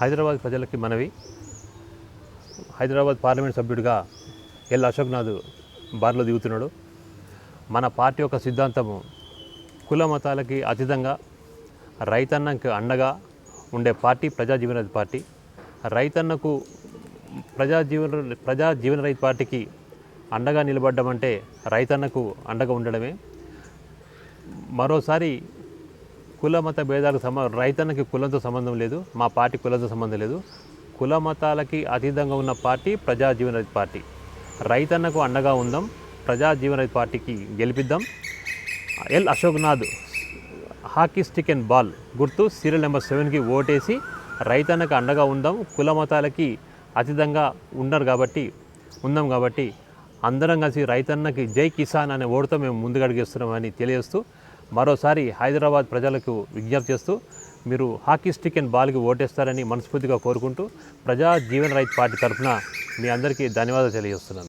హైదరాబాద్ ప్రజలకి మనవి. హైదరాబాద్ పార్లమెంట్ సభ్యుడిగా ఎల్ అశోక్నాథ్ బారిలో దిగుతున్నాడు. మన పార్టీ యొక్క సిద్ధాంతము కుల మతాలకి అతీతంగా రైతన్నకి అండగా ఉండే పార్టీ ప్రజా జీవన రైతు పార్టీ. రైతన్నకు ప్రజా జీవన ప్రజా జీవన రైతు పార్టీకి అండగా నిలబడ్డం అంటే రైతన్నకు అండగా ఉండడమే. మరోసారి కుల మత భేదాలకు సంబ రైతన్నకి కులంతో సంబంధం లేదు మా పార్టీ కులంతో సంబంధం లేదు. కుల మతాలకి అతీతంగా ఉన్న పార్టీ ప్రజా జీవన రైతు పార్టీ. రైతన్నకు అండగా ఉందాం ప్రజా జీవన రైతు పార్టీకి గెలిపిద్దాం. L Ashoknath hockey stick and ball గుర్తు సీరియల్ నెంబర్ సెవెన్కి ఓటేసి రైతన్నకు అండగా ఉందాం కుల మతాలకి అతీతంగా ఉన్నారు కాబట్టి ఉందాం కాబట్టి అందరం కలిసి రైతన్నకి జై కిసాన్ అనే ఓటుతో మేము ముందుకు అడిగేస్తున్నామని తెలియజేస్తూ మరోసారి హైదరాబాద్ ప్రజలకు విజ్ఞప్తి చేస్తూ మీరు హాకీ స్టిక్ అండ్ బాల్కి ఓటేస్తారని మనస్ఫూర్తిగా కోరుకుంటూ ప్రజా జీవన రైతు పార్టీ తరఫున మీ అందరికీ ధన్యవాదాలు తెలియజేస్తున్నాను.